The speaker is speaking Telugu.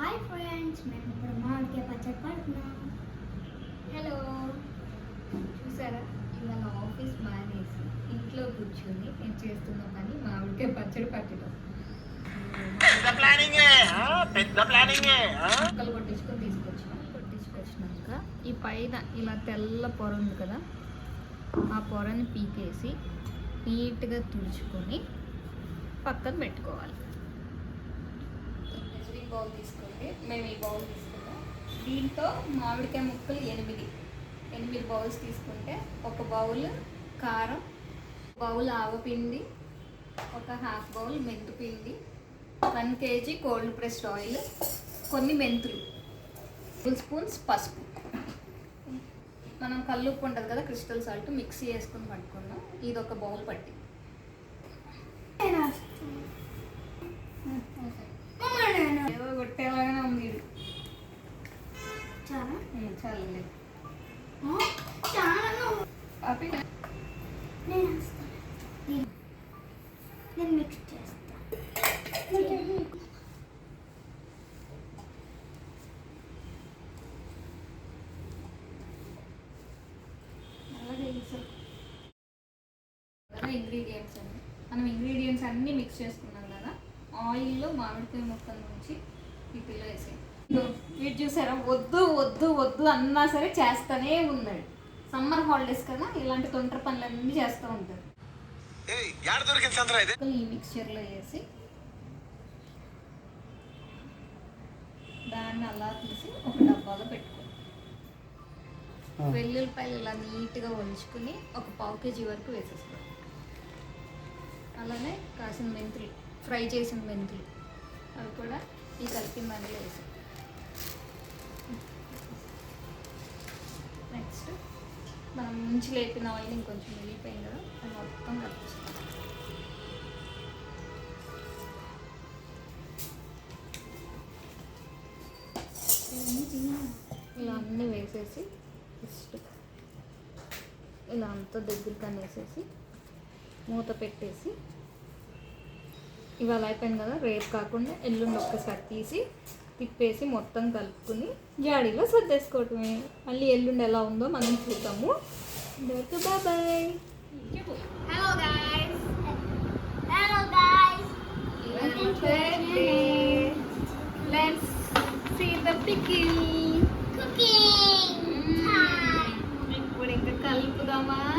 హాయ్ ఫ్రెండ్స్ మేము ఇప్పుడు మామిడికాయ పచ్చడి పడుతున్నాం. హలో చూసారా? ఇవాళ ఆఫీస్ మానేసి ఇంట్లో కూర్చొని నేను చేస్తున్న పని మామిడికాయ పచ్చడి పట్టడం. పెద్ద ప్లానింగే ఆ? పెద్ద ప్లానింగే ఆ? ముక్కలు కొట్టించుకొని తీసుకొచ్చినాం. కొట్టించుకొచ్చినాక ఈ పైన ఇలా తెల్ల పొర ఉంది కదా ఆ పొరని పీకేసి నీట్గా తుడుచుకొని పక్కన పెట్టుకోవాలి. బౌల్ తీసుకోండి. మేము ఈ బౌల్ తీసుకుంటాం. దీంతో మామిడికాయ ముక్కలు ఎనిమిది. ఎనిమిది బౌల్స్ తీసుకుంటే ఒక బౌల్ కారం బౌల్ ఆవపిండి ఒక హాఫ్ బౌల్ మెంతు పిండి one KG cold pressed oil కొన్ని మెంతులు టూ స్పూన్స్ పసుపు. మనం కల్లుప్పు ఉంటుంది కదా క్రిస్టల్ సాల్ట్ మిక్సీ వేసుకుని పట్టుకున్నాం. ఇది ఒక బౌల్ పట్టి. నేను నేను- మిక్స్ చేస్తాను ఇంగ్రీడియంట్స్ అన్ని మనం ఇంగ్రీడియంట్స్ అన్నీ మిక్స్ చేసుకున్నాం కదా ఆయిల్లో మామిడికాయ ముక్కల నుంచి ఈ పిల్ల వేసాయి వీటి చూసారా? వద్దు వద్దు వద్దు అన్నా సరే చేస్తూనే ఉన్నాడు. సమ్మర్ హాలిడేస్ కదా ఇలాంటి తొంటర పనులన్నీ చేస్తూ ఉంటారు. ఏయ్, యాడ దొరికింది సంతరా ఇది? ఈ మిక్చర్లో వేసి దాన్ని అలా తీసి ఒక డబ్బాలో పెట్టుకో. వెల్లుల్లిపాయలు ఇలా నీట్గా ఒలుచుకుని ఒక పావు కేజీ వరకు వేసేసుకో. అలానే కాసిన మెంతులు ఫ్రై చేసిన మెంతులు అవి కూడా ఈ కలిపిన దాంట్లో వేసి మనం ముంచి లేపిన ఆయిల్ ఇంకొంచెం వెళ్ళిపోయింది కదా అది మొత్తం కలిపేస్తాం ఇలా అన్నీ వేసేసి జస్ట్ ఇలా అంతా దగ్గరికి అనేసేసి మూత పెట్టేసి ఇవాళ అయిపోయింది కదా రేపు కాకుండా ఎల్లుండి ఒక్కసారి తీసి తిప్పేసి మొత్తం కలుపుకుని జాడీలో సర్దేసుకోవటమే. మళ్ళీ ఎల్లుండి ఎలా ఉందో మనం చూద్దాము. బాయ్ హలో హలో ద ఇంకా కలుపుదామా?